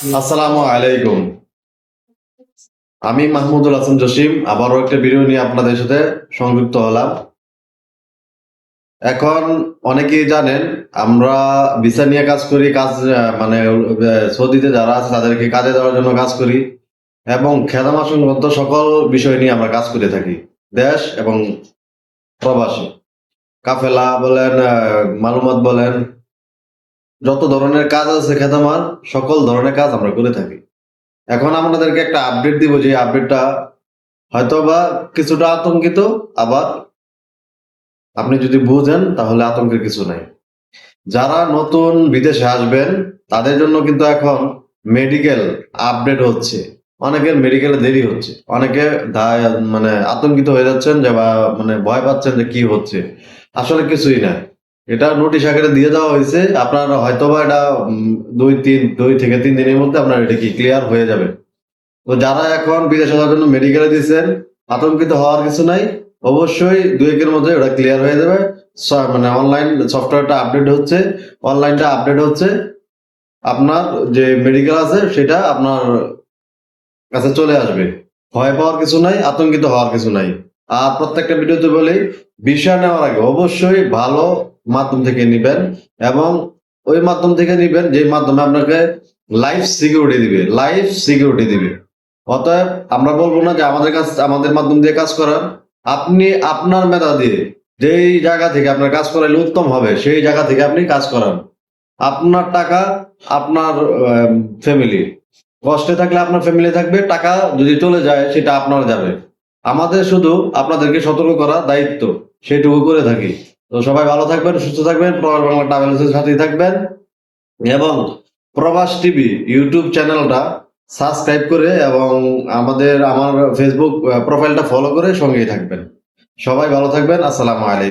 আসসালামু আলাইকুম। আমি মাহমুদুল হাসান জসিম, আবারও একটা ভিডিও নিয়ে আপনাদের সাথে সংযুক্ত হলাম। এখন অনেকেই জানেন, আমরা ভিসা নিয়ে কাজ করি, কাজ মানে সৌদিতে যারা আছে, তাদেরকে কাজে দেওয়ার জন্য কাজ করি এবং খেদামা সংক্রান্ত সকল বিষয় নিয়ে আমরা কাজ করে থাকি। দেশ এবং প্রবাসী। কাফেলা বলেন মালুমাত বলেন যত ধরনের কাজ আছে খেতামার, সকল ধরনের কাজ আমরা করে থাকি। এখন আপনাদেরকে একটা আপডেট দিব যে আপডেটটা হয়তো বা কিছুটা আতঙ্কিত, আবার আপনি যদি বুঝেন তাহলে আতঙ্কের কিছু নাই। যারা নতুন বিদেশে আসবেন, তাদের জন্য কিন্তু এখন মেডিকেল আপডেট হচ্ছে। অনেকের মেডিকেলে দেরি হচ্ছে। অনেকে মানে আতঙ্কিত হয়ে যাচ্ছেন যে বা মানে ভয় পাচ্ছেন যে কি হচ্ছে। আসলে কিছুই না। এটা নোটিশ আকারে দিয়ে দেওয়া হয়েছে। আপনার হয়তোবা এটা দুই তিন, দুই থেকে তিন দিনের মধ্যে আপনার এটা কি ক্লিয়ার হয়ে যাবে। তো যারা এখন বিদেশে যাওয়ার জন্য মেডিকেলে দিয়েছেন, আতঙ্কিত হওয়ার কিছু নাই। অবশ্যই দুই একের মধ্যে ওটা ক্লিয়ার হয়ে যাবে। মানে অনলাইন সফটওয়্যারটা আপডেট হচ্ছে। অনলাইনটা আপডেট হচ্ছে। আপনার যে মেডিকেল আছে, সেটা আপনার কাছে চলে আসবে। ভয় পাওয়ার কিছু নাই, আতঙ্কিত হওয়ার কিছু নাই। আর প্রত্যেকটা ভিডিওতে বলি বিষয় নেওয়ার আগে অবশ্যই ভালো মাধ্যম থেকে নিবেন এবং ওই মাধ্যম থেকে নিবেন যে মাধ্যমে আপনাকে লাইফ সিকিউরিটি দিবে লাইফ সিকিউরিটি দিবে। অতএব আমরা বলব না যে আমাদের কাছ আমাদের মাধ্যম দিয়ে কাজ করার। আপনি আপনার মেধা দিয়ে যেই জায়গা থেকে আপনার কাজ করাইলে উত্তম হবে, সেই জায়গা থেকে আপনি কাজ করান। আপনার টাকা আপনার ফ্যামিলি কষ্টে থাকলে আপনার ফ্যামিলি থাকবে, টাকা যদি চলে যায় সেটা আপনার যাবে। আমাদের শুধু আপনাদেরকে সতর্ক করা দায়িত্ব সেইটুকু করে থাকি। তো সবাই ভালো থাকবেন, সুস্থ থাকবেন। প্রবাস বাংলা ট্রাভেল সাথেই থাকবেন। এবং প্রবাস টিভি ইউটিউব চ্যানেলটা সাবস্ক্রাইব করে এবং আমাদের, আমার ফেসবুক প্রোফাইলটা ফলো করে সঙ্গেই থাকবেন। সবাই ভালো থাকবেন, আসসালামু আলাইকুম।